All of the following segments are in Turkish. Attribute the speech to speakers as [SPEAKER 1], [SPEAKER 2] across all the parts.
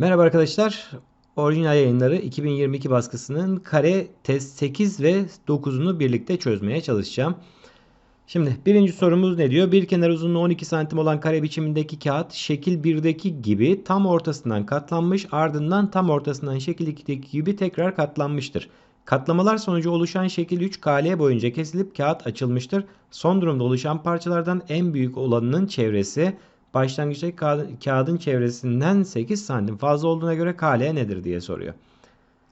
[SPEAKER 1] Merhaba arkadaşlar. Orijinal yayınları 2022 baskısının kare test 8 ve 9'unu birlikte çözmeye çalışacağım. Şimdi birinci sorumuz ne diyor? Bir kenar uzunluğu 12 santim olan kare biçimindeki kağıt şekil 1'deki gibi tam ortasından katlanmış ardından tam ortasından şekil 2'deki gibi tekrar katlanmıştır. Katlamalar sonucu oluşan şekil 3 KL boyunca kesilip kağıt açılmıştır. Son durumda oluşan parçalardan en büyük olanının çevresi başlangıçtaki kağıdın çevresinden 8 santim fazla olduğuna göre KL nedir diye soruyor.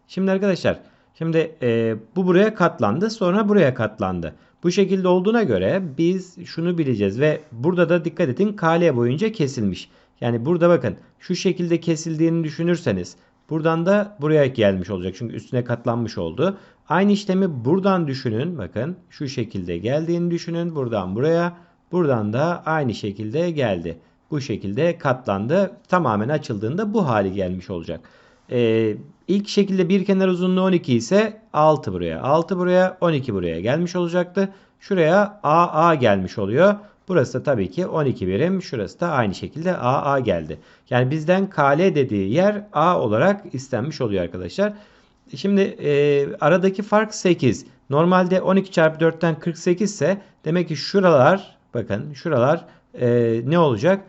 [SPEAKER 1] Şimdi arkadaşlar şimdi e, bu buraya katlandı sonra buraya katlandı. Bu şekilde olduğuna göre biz şunu bileceğiz ve burada da dikkat edin KL boyunca kesilmiş. Yani burada bakın şu şekilde kesildiğini düşünürseniz buradan da buraya gelmiş olacak. Çünkü üstüne katlanmış oldu. Aynı işlemi buradan düşünün. Bakın şu şekilde geldiğini düşünün. Buradan buraya. Buradan da aynı şekilde geldi bu şekilde katlandı. Tamamen açıldığında bu hali gelmiş olacak. Ee, ilk şekilde bir kenar uzunluğu 12 ise 6 buraya, 6 buraya, 12 buraya gelmiş olacaktı. Şuraya AA gelmiş oluyor. Burası da tabii ki 12 birim. Şurası da aynı şekilde AA geldi. Yani bizden KL dediği yer A olarak istenmiş oluyor arkadaşlar. Şimdi e, aradaki fark 8. Normalde 12 çarpı 4'ten 48 ise demek ki şuralar bakın şuralar e, ne olacak?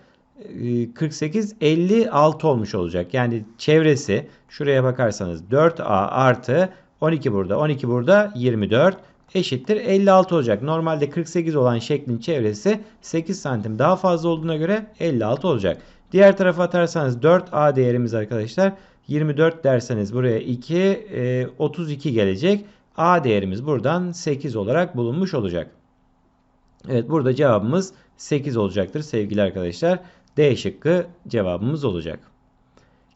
[SPEAKER 1] 48 56 olmuş olacak. Yani çevresi şuraya bakarsanız 4A artı 12 burada 12 burada 24 eşittir 56 olacak. Normalde 48 olan şeklin çevresi 8 santim daha fazla olduğuna göre 56 olacak. Diğer tarafa atarsanız 4A değerimiz arkadaşlar 24 derseniz buraya 2 32 gelecek. A değerimiz buradan 8 olarak bulunmuş olacak. Evet burada cevabımız 8 olacaktır sevgili arkadaşlar. D şıkkı cevabımız olacak.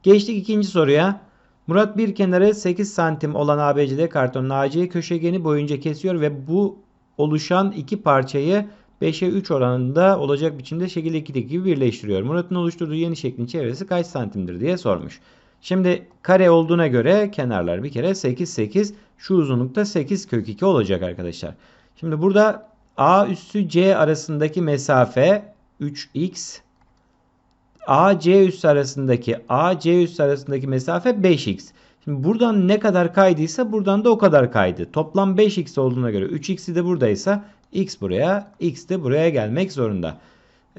[SPEAKER 1] Geçtik ikinci soruya. Murat bir kenarı 8 santim olan ABCD kartonun AC köşegeni boyunca kesiyor ve bu oluşan iki parçayı 5'e 3 oranında olacak biçimde şekil 2'deki gibi birleştiriyor. Murat'ın oluşturduğu yeni şeklin çevresi kaç santimdir diye sormuş. Şimdi kare olduğuna göre kenarlar bir kere 8 8 şu uzunlukta 8 kök 2 olacak arkadaşlar. Şimdi burada A üssü C arasındaki mesafe 3x AC üssü arasındaki AC üssü arasındaki mesafe 5x. Şimdi buradan ne kadar kaydıysa buradan da o kadar kaydı. Toplam 5x olduğuna göre 3x'i de buradaysa x buraya, x de buraya gelmek zorunda.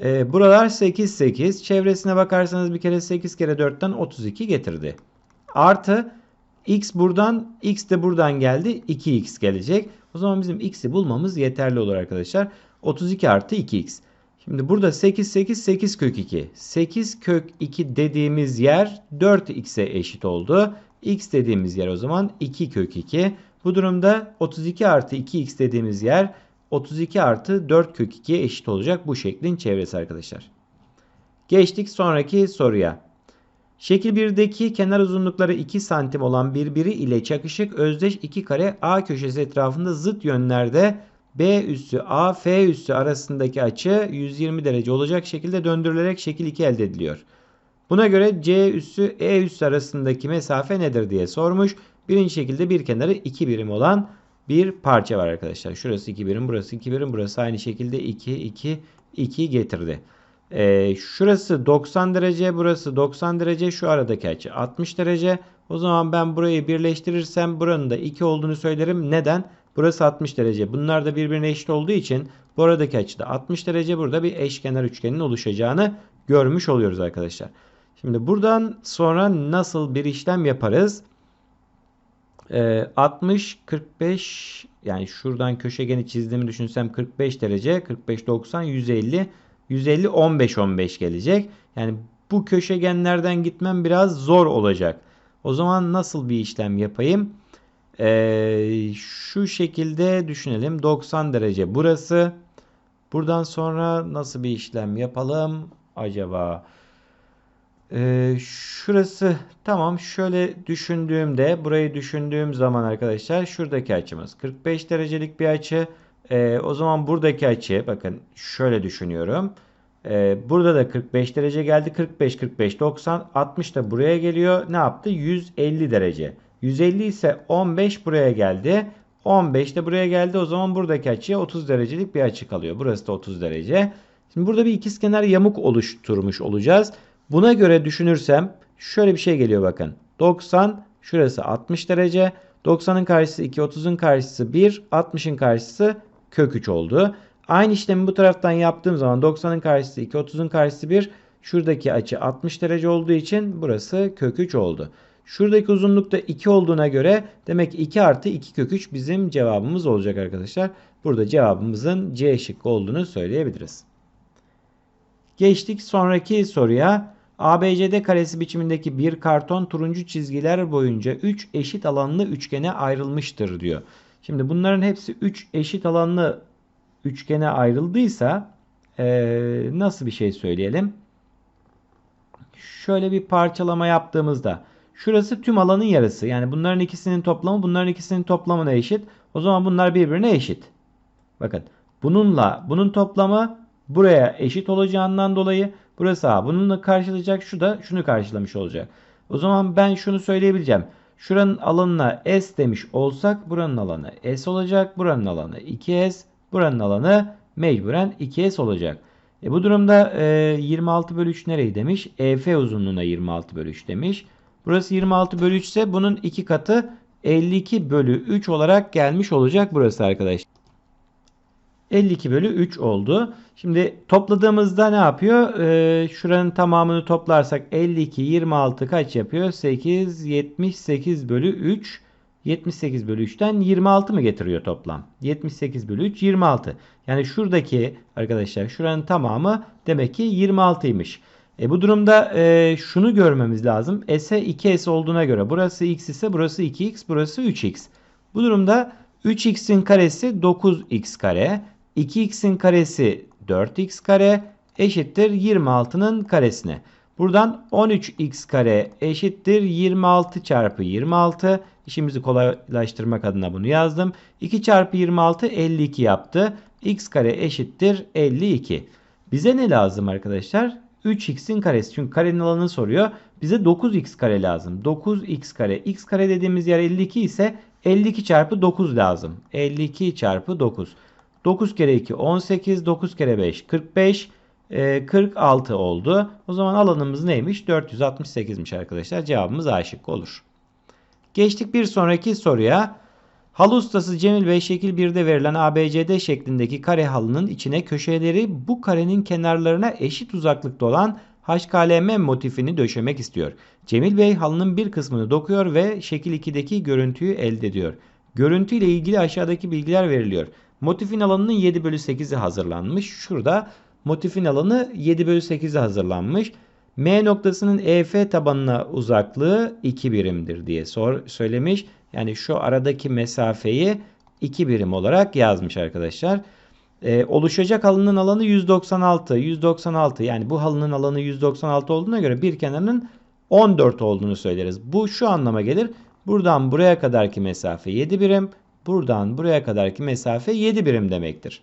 [SPEAKER 1] Ee, buralar 8 8. Çevresine bakarsanız bir kere 8 kere 4'ten 32 getirdi. Artı x buradan, x de buradan geldi. 2x gelecek. O zaman bizim x'i bulmamız yeterli olur arkadaşlar. 32 artı 2x. Şimdi burada 8 8 8 kök 2. 8 kök 2 dediğimiz yer 4x'e eşit oldu. x dediğimiz yer o zaman 2 kök 2. Bu durumda 32 artı 2x dediğimiz yer 32 artı 4 kök 2'ye eşit olacak bu şeklin çevresi arkadaşlar. Geçtik sonraki soruya. Şekil 1'deki kenar uzunlukları 2 santim olan birbiri ile çakışık özdeş iki kare A köşesi etrafında zıt yönlerde B üssü A F üssü arasındaki açı 120 derece olacak şekilde döndürülerek şekil 2 elde ediliyor. Buna göre C üssü E üssü arasındaki mesafe nedir diye sormuş. Birinci şekilde bir kenarı 2 birim olan bir parça var arkadaşlar. Şurası 2 birim, burası 2 birim, burası aynı şekilde 2, 2, 2 getirdi. Ee, şurası 90 derece, burası 90 derece, şu aradaki açı 60 derece. O zaman ben burayı birleştirirsem buranın da 2 olduğunu söylerim. Neden? Burası 60 derece. Bunlar da birbirine eşit olduğu için bu aradaki açıda 60 derece burada bir eşkenar üçgenin oluşacağını görmüş oluyoruz arkadaşlar. Şimdi buradan sonra nasıl bir işlem yaparız? Ee, 60, 45 yani şuradan köşegeni çizdiğimi düşünsem 45 derece, 45, 90, 150, 150, 15, 15 gelecek. Yani bu köşegenlerden gitmem biraz zor olacak. O zaman nasıl bir işlem yapayım? Ee, şu şekilde düşünelim. 90 derece burası. Buradan sonra nasıl bir işlem yapalım acaba? Ee, şurası tamam şöyle düşündüğümde burayı düşündüğüm zaman arkadaşlar şuradaki açımız 45 derecelik bir açı. Ee, o zaman buradaki açı bakın şöyle düşünüyorum. Ee, burada da 45 derece geldi. 45 45 90 60 da buraya geliyor. Ne yaptı? 150 derece. 150 ise 15 buraya geldi. 15 de buraya geldi. O zaman buradaki açıya 30 derecelik bir açı kalıyor. Burası da 30 derece. Şimdi burada bir ikizkenar yamuk oluşturmuş olacağız. Buna göre düşünürsem şöyle bir şey geliyor bakın. 90 şurası 60 derece. 90'ın karşısı 2, 30'un karşısı 1, 60'ın karşısı kök 3 oldu. Aynı işlemi bu taraftan yaptığım zaman 90'ın karşısı 2, 30'un karşısı 1. Şuradaki açı 60 derece olduğu için burası kök 3 oldu. Şuradaki uzunluk da 2 olduğuna göre demek ki 2 artı 2 kök 3 bizim cevabımız olacak arkadaşlar. Burada cevabımızın C şıkkı olduğunu söyleyebiliriz. Geçtik sonraki soruya. ABCD karesi biçimindeki bir karton turuncu çizgiler boyunca 3 eşit alanlı üçgene ayrılmıştır diyor. Şimdi bunların hepsi 3 eşit alanlı üçgene ayrıldıysa ee, nasıl bir şey söyleyelim? Şöyle bir parçalama yaptığımızda şurası tüm alanın yarısı. Yani bunların ikisinin toplamı bunların ikisinin toplamına eşit. O zaman bunlar birbirine eşit. Bakın bununla bunun toplamı buraya eşit olacağından dolayı burası A. Bununla karşılayacak şu da şunu karşılamış olacak. O zaman ben şunu söyleyebileceğim. Şuranın alanına S demiş olsak buranın alanı S olacak. Buranın alanı 2S. Buranın alanı mecburen 2S olacak. E bu durumda e, 26 bölü 3 nereyi demiş? EF uzunluğuna 26 bölü 3 demiş. Burası 26 bölü 3 ise bunun iki katı 52 bölü 3 olarak gelmiş olacak burası arkadaşlar. 52 bölü 3 oldu. Şimdi topladığımızda ne yapıyor? Ee, şuranın tamamını toplarsak 52, 26 kaç yapıyor? 8, 78 bölü 3. 78 bölü 3'ten 26 mı getiriyor toplam? 78 bölü 3 26. Yani şuradaki arkadaşlar şuranın tamamı demek ki 26'ymış. E bu durumda e, şunu görmemiz lazım. S'e 2S olduğuna göre burası x ise burası 2x burası 3x. Bu durumda 3x'in karesi 9x kare. 2x'in karesi 4x kare eşittir 26'nın karesine. Buradan 13x kare eşittir 26 çarpı 26. İşimizi kolaylaştırmak adına bunu yazdım. 2 çarpı 26 52 yaptı. x kare eşittir 52. Bize ne lazım arkadaşlar? 3x'in karesi. Çünkü karenin alanını soruyor. Bize 9x kare lazım. 9x kare. x kare dediğimiz yer 52 ise 52 çarpı 9 lazım. 52 çarpı 9. 9 kere 2 18. 9 kere 5 45. 46 oldu. O zaman alanımız neymiş? 468'miş arkadaşlar. Cevabımız A şıkkı olur. Geçtik bir sonraki soruya. Halı ustası Cemil Bey şekil 1'de verilen ABCD şeklindeki kare halının içine köşeleri bu karenin kenarlarına eşit uzaklıkta olan HKLM motifini döşemek istiyor. Cemil Bey halının bir kısmını dokuyor ve şekil 2'deki görüntüyü elde ediyor. Görüntü ile ilgili aşağıdaki bilgiler veriliyor. Motifin alanının 7 bölü 8'i hazırlanmış. Şurada motifin alanı 7 bölü 8'i hazırlanmış. M noktasının EF tabanına uzaklığı 2 birimdir diye sor, söylemiş. Yani şu aradaki mesafeyi 2 birim olarak yazmış arkadaşlar. Ee, oluşacak halının alanı 196. 196 yani bu halının alanı 196 olduğuna göre bir kenarının 14 olduğunu söyleriz. Bu şu anlama gelir. Buradan buraya kadarki mesafe 7 birim. Buradan buraya kadarki mesafe 7 birim demektir.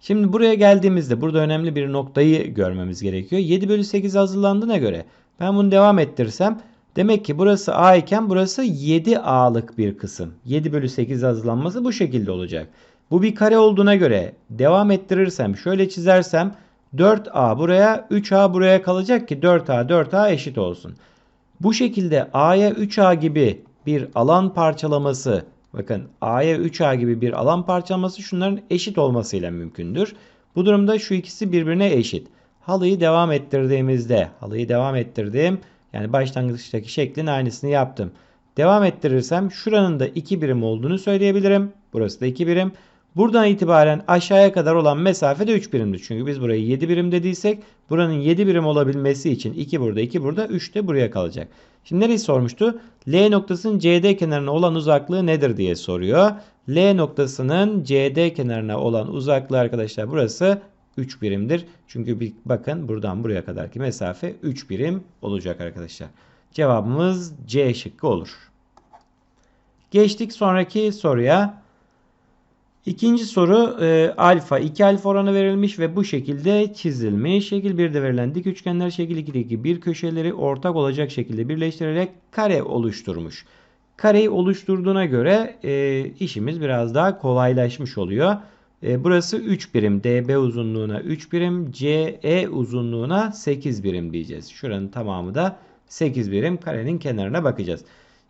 [SPEAKER 1] Şimdi buraya geldiğimizde burada önemli bir noktayı görmemiz gerekiyor. 7 bölü 8 hazırlandığına göre ben bunu devam ettirsem demek ki burası A iken burası 7A'lık bir kısım. 7 bölü 8 hazırlanması bu şekilde olacak. Bu bir kare olduğuna göre devam ettirirsem şöyle çizersem 4A buraya 3A buraya kalacak ki 4A 4A eşit olsun. Bu şekilde A'ya 3A gibi bir alan parçalaması bakın A'ya 3A gibi bir alan parçalaması şunların eşit olmasıyla mümkündür. Bu durumda şu ikisi birbirine eşit. Halıyı devam ettirdiğimizde halıyı devam ettirdim. Yani başlangıçtaki şeklin aynısını yaptım. Devam ettirirsem şuranın da 2 birim olduğunu söyleyebilirim. Burası da 2 birim. Buradan itibaren aşağıya kadar olan mesafe de 3 birimdir. Çünkü biz burayı 7 birim dediysek buranın 7 birim olabilmesi için 2 burada 2 burada 3 de buraya kalacak. Şimdi nereyi sormuştu? L noktasının CD kenarına olan uzaklığı nedir diye soruyor. L noktasının CD kenarına olan uzaklığı arkadaşlar burası 3 birimdir. Çünkü bir bakın buradan buraya kadarki mesafe 3 birim olacak arkadaşlar. Cevabımız C şıkkı olur. Geçtik sonraki soruya. İkinci soru e, alfa 2 alfa oranı verilmiş ve bu şekilde çizilmiş. Şekil 1'de verilen dik üçgenler şekil 2'deki bir köşeleri ortak olacak şekilde birleştirerek kare oluşturmuş. Kareyi oluşturduğuna göre e, işimiz biraz daha kolaylaşmış oluyor. E, burası 3 birim. DB uzunluğuna 3 birim. CE uzunluğuna 8 birim diyeceğiz. Şuranın tamamı da 8 birim. Karenin kenarına bakacağız.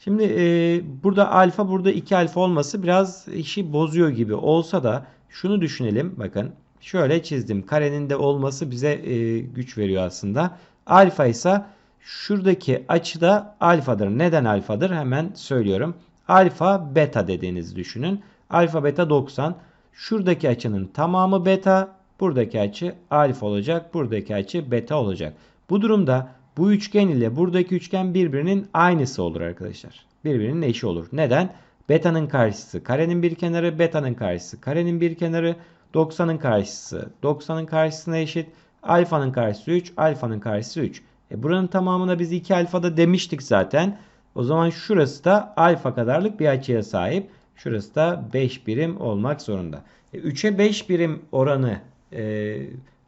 [SPEAKER 1] Şimdi e, burada alfa burada 2 alfa olması biraz işi bozuyor gibi olsa da şunu düşünelim. Bakın şöyle çizdim. Karenin de olması bize e, güç veriyor aslında. Alfa ise şuradaki açı da alfadır. Neden alfadır? Hemen söylüyorum. Alfa beta dediğinizi düşünün. Alfa beta 90. Şuradaki açının tamamı beta. Buradaki açı alfa olacak. Buradaki açı beta olacak. Bu durumda bu üçgen ile buradaki üçgen birbirinin aynısı olur arkadaşlar. Birbirinin eşi olur. Neden? Beta'nın karşısı karenin bir kenarı, beta'nın karşısı karenin bir kenarı, 90'ın karşısı 90'ın karşısına eşit. Alfa'nın karşısı 3, alfa'nın karşısı 3. E buranın tamamına biz 2 alfada demiştik zaten. O zaman şurası da alfa kadarlık bir açıya sahip. Şurası da 5 birim olmak zorunda. E 3'e 5 birim oranı e,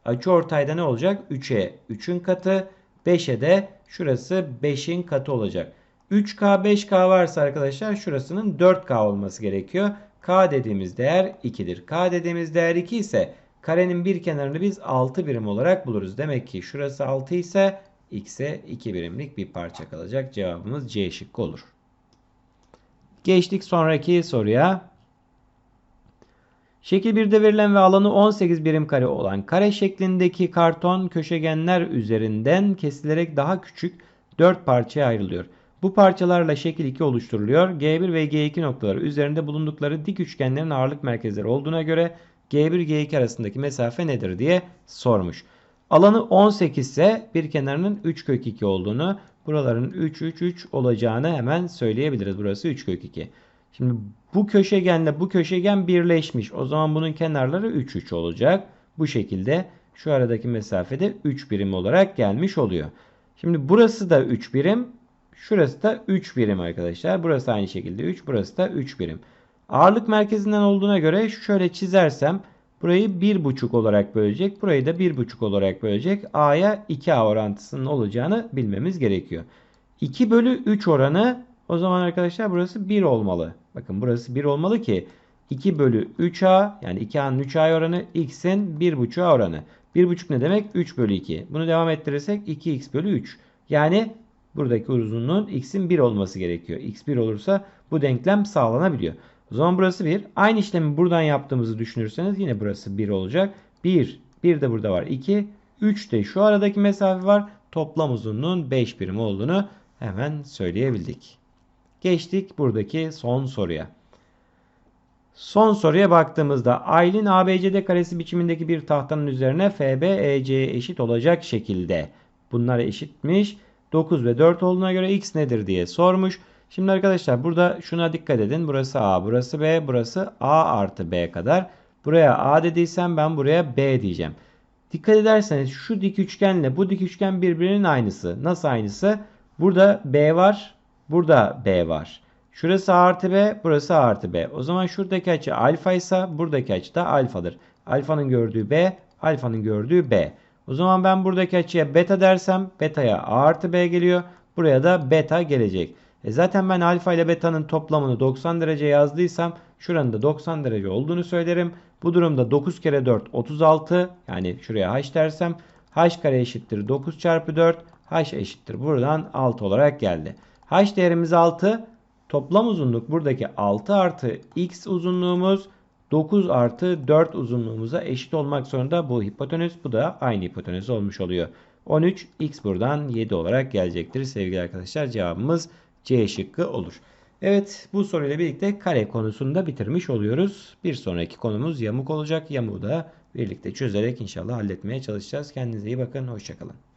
[SPEAKER 1] açı ortayda ne olacak? 3'e 3'ün katı, 5'e de şurası 5'in katı olacak. 3K 5K varsa arkadaşlar şurasının 4K olması gerekiyor. K dediğimiz değer 2'dir. K dediğimiz değer 2 ise karenin bir kenarını biz 6 birim olarak buluruz. Demek ki şurası 6 ise x'e 2 birimlik bir parça kalacak. Cevabımız C şıkkı olur. Geçtik sonraki soruya. Şekil 1'de verilen ve alanı 18 birim kare olan kare şeklindeki karton köşegenler üzerinden kesilerek daha küçük 4 parçaya ayrılıyor. Bu parçalarla şekil 2 oluşturuluyor. G1 ve G2 noktaları üzerinde bulundukları dik üçgenlerin ağırlık merkezleri olduğuna göre G1 G2 arasındaki mesafe nedir diye sormuş. Alanı 18 ise bir kenarının 3 kök 2 olduğunu, buraların 3 3 3 olacağını hemen söyleyebiliriz. Burası 3 kök 2. Şimdi bu köşegenle bu köşegen birleşmiş. O zaman bunun kenarları 3 3 olacak. Bu şekilde şu aradaki mesafede 3 birim olarak gelmiş oluyor. Şimdi burası da 3 birim. Şurası da 3 birim arkadaşlar. Burası aynı şekilde 3. Burası da 3 birim. Ağırlık merkezinden olduğuna göre şöyle çizersem burayı 1,5 olarak bölecek. Burayı da 1,5 olarak bölecek. A'ya 2A orantısının olacağını bilmemiz gerekiyor. 2 bölü 3 oranı o zaman arkadaşlar burası 1 olmalı. Bakın burası 1 olmalı ki 2 bölü 3A yani 2A'nın 3A oranı X'in 1,5A oranı. 1,5 ne demek? 3 bölü 2. Bunu devam ettirirsek 2X bölü 3. Yani buradaki uzunluğun x'in 1 olması gerekiyor. x 1 olursa bu denklem sağlanabiliyor. O zaman burası 1. Aynı işlemi buradan yaptığımızı düşünürseniz yine burası 1 olacak. 1. 1 de burada var. 2. 3 de şu aradaki mesafe var. Toplam uzunluğun 5 birim olduğunu hemen söyleyebildik. Geçtik buradaki son soruya. Son soruya baktığımızda Aylin ABCD karesi biçimindeki bir tahtanın üzerine FB EC'ye eşit olacak şekilde. Bunlar eşitmiş. 9 ve 4 olduğuna göre x nedir diye sormuş. Şimdi arkadaşlar burada şuna dikkat edin. Burası A, burası B, burası A artı B kadar. Buraya A dediysem ben buraya B diyeceğim. Dikkat ederseniz şu dik üçgenle bu dik üçgen birbirinin aynısı. Nasıl aynısı? Burada B var, burada B var. Şurası A artı B, burası A artı B. O zaman şuradaki açı alfa ise buradaki açı da alfadır. Alfanın gördüğü B, alfanın gördüğü B. O zaman ben buradaki açıya beta dersem beta'ya a artı b geliyor. Buraya da beta gelecek. E zaten ben alfa ile beta'nın toplamını 90 derece yazdıysam şuranın da 90 derece olduğunu söylerim. Bu durumda 9 kere 4 36 yani şuraya h dersem h kare eşittir 9 çarpı 4 h eşittir buradan 6 olarak geldi. H değerimiz 6 toplam uzunluk buradaki 6 artı x uzunluğumuz 9 artı 4 uzunluğumuza eşit olmak zorunda bu hipotenüs. Bu da aynı hipotenüs olmuş oluyor. 13 x buradan 7 olarak gelecektir sevgili arkadaşlar. Cevabımız C şıkkı olur. Evet bu soruyla birlikte kare konusunu da bitirmiş oluyoruz. Bir sonraki konumuz yamuk olacak. Yamuğu da birlikte çözerek inşallah halletmeye çalışacağız. Kendinize iyi bakın. Hoşçakalın.